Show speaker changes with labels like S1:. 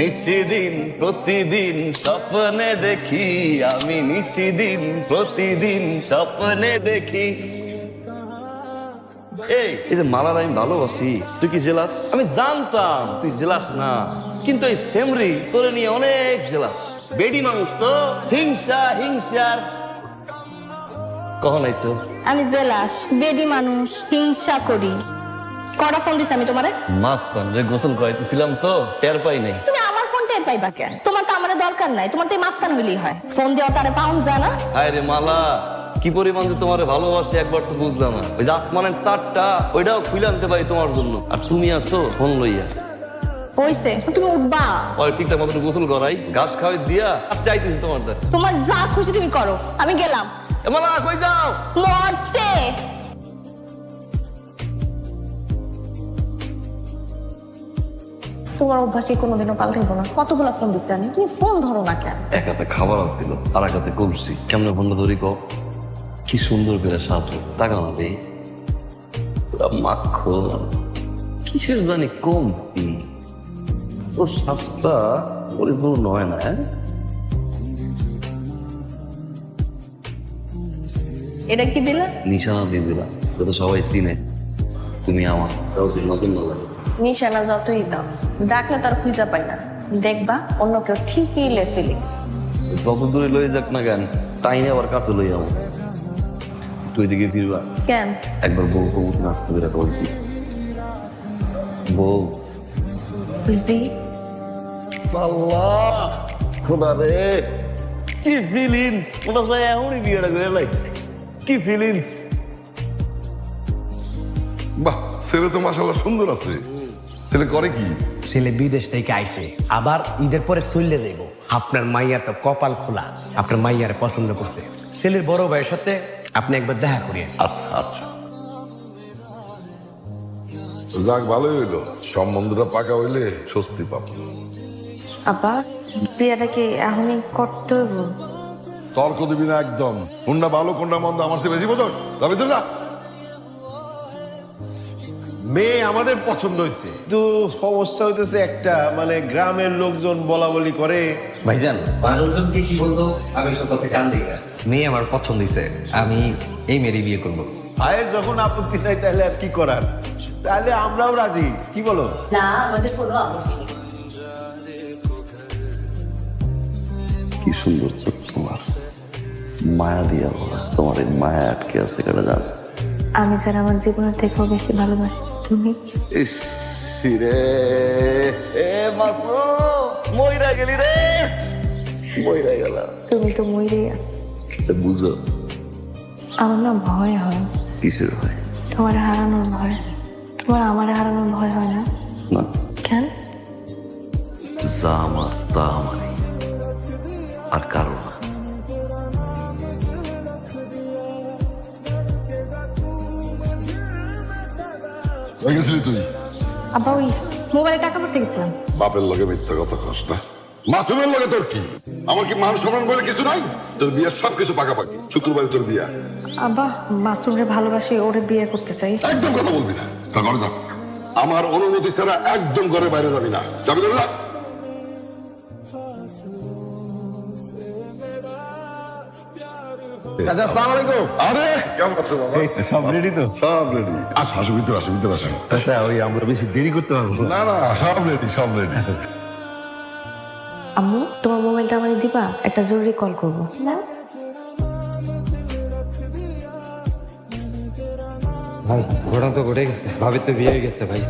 S1: নিশিদিন প্রতিদিন স্বপ্নে দেখি আমি নিশিদিন প্রতিদিন স্বপ্নে দেখি। এই এই যে মালার আমি ভালোবাসি তুই কি জেলাস? আমি জানতাম তুই জেলাস না কিন্তু এই সেমরি তোরে নিয়ে অনেক জেলাস। বেডি মানুষ তো হিংসা হিংসার। কখন আইছো?
S2: আমি জেলাস বেডি মানুষ হিংসা করি। কটা ফোন দিছে আমি তোমারে?
S1: মাছ পান রে গোসল করাইতেছিলাম তো টের পাই নাই।
S2: পাইবা কেন? তোমার তো আমার দরকার নাই তোমার তো এই মাস্তান হইলেই হয়। ফোন দেওয়া তারে পাউন্ড যায় না।
S1: হায় রে মালা কি পরিমাণ যে তোমার ভালোবাসি একবার তো বুঝলাম না। ওই যে আসমানের চারটা ওইটাও খুলে আনতে পারি তোমার জন্য। আর তুমি আছো ফোন লইয়া।
S2: হইছে তুমি উঠবা।
S1: ওই ঠিকঠাক মতো গোসল করাই ঘাস খাওয়াই দিয়া আর চাইতেছি তোমার
S2: তোমার যা খুশি তুমি করো আমি গেলাম।
S1: এ মালা কই যাও?
S2: মরতে। তোমার অভ্যাসে কোনোদিনও পাল্টাইবো না। কতগুলো ফোন দিচ্ছে আমি তুমি ফোন ধরো না কেন?
S1: এক হাতে খাবার দিল আর এক হাতে কমছি কেমনে ফোনটা ধরি কও? কি সুন্দর করে সাজো। টাকা না রে মাখন কিসের জানি কমতি? ওর শ্বাসটা পরিপূর্ণ হয় না হ্যাঁ?
S2: এটা কি দিলা?
S1: নিশানা দিয়ে দিলাম। যাতে সবাই চিনে। তুমি আমার। তাও তুমি নতুন লাগে
S2: নিশানা যতই দাও ডাকলে তার খুঁজা পাই না। দেখবা অন্য কেউ ঠিকই লেসিলিস
S1: যত দূরে লয়ে যাক না কেন টাইনে আবার কাছে লই যাব। তুই দিকে ফিরবা।
S2: কেন?
S1: একবার বউ বউ নাচতে বেরো বলছি। বউ।
S2: জি
S1: আল্লাহ! খোদা রে! কি ফিলিংস মনে হয় এমনই বিয়েটা করে লাই কি ফিলিংস
S3: বাহ ছেলে তো মাসাল্লাহ সুন্দর আছে। ছেলে করে কি?
S4: ছেলে বিদেশ থেকে আইছে আবার ঈদের পরে চললে যাইব। আপনার মাইয়া তো কপাল খোলা আপনার মাইয়ার পছন্দ করছে। ছেলের বড় ভাইয়ের সাথে আপনি একবার দেখা করিয়ে
S1: আচ্ছা আচ্ছা।
S3: যাক ভালোই হইল। সম্বন্ধটা পাকা হইলে স্বস্তি পাব।
S2: আপা বিয়েটা কি এখনই করতে হইব?
S3: তর্ক দিবি না একদম। কোনটা ভালো কোনটা মন্দ আমার চেয়ে বেশি বোঝো রবি তুই যা।
S5: মেয়ে আমাদের পছন্দ হয়েছে কিন্তু সমস্যা হইতেছে একটা মানে গ্রামের লোকজন বলা বলি করে।
S6: ভাইজান মানুষজনকে কি বলতো আমি সব কথা কান দিই মেয়ে আমার পছন্দ হয়েছে আমি এই মেয়েরই বিয়ে করব।
S5: ভাইয়ের যখন আপত্তি নাই তাহলে আর কি করার? তাহলে আমরাও রাজি কি বলো?
S2: না আমাদের কোনো আপত্তি নেই।
S1: কি সুন্দর চোখ তোমার। মায়া দিয়া বলা তোমার এই মায়া আটকে আছে কেটে যান
S2: আমি যারা আমার জীবনের থেকেও বেশি ভালোবাসি। তুমি?
S1: রে। এ মাত্র মইরা গেলি রে। মইরা গেলাম।
S2: তুমি তো মরেই আছো।
S1: বুঝো।
S2: আমার না ভয় হয়।
S1: কিসের হয়
S2: তোমার হারানোর ভয়। তোমার আমার হারানোর ভয় হয় না।
S1: না।
S2: কেন?
S1: যা আমার তা আমারই আর কারও না।
S3: কই গেছিলি তুই?
S2: আব্বা ওই মোবাইলে টাকা ভরতে গেছিলাম।
S3: বাপের লগে মিথ্যা কথা কস না। মাসুমের লগে তোর কি? আমার কি মান সম্মান বলে কিছু নাই? তোর বিয়ের সব কিছু পাকাপাকি। শুক্রবারে তোর বিয়া।
S2: আব্বা মাসুমরে ভালোবাসি ওরে বিয়ে করতে চাই।
S3: একদম কথা বলবি না। তা ঘরে যা। আমার অনুমতি ছাড়া একদম ঘরে বাইরে যাবি না যাবি না?
S5: আচ্ছা আসসালামু আলাইকুম।
S3: আরে কেমন আছো বাবা?
S5: সব রেডি তো?
S3: সব রেডি আসো আসো ভিতরে আসো ভিতরে আসো।
S5: আচ্ছা ওই আমরা বেশি দেরি করতে পারব না।
S3: না না সব রেডি সব রেডি
S2: আম্মু তোমার মোবাইলটা আমার দিবা? একটা জরুরি কল করব।
S6: ভাই ঘটনা তো ঘটে গেছে। ভাবির তো বিয়ে হয়ে গেছে ভাই।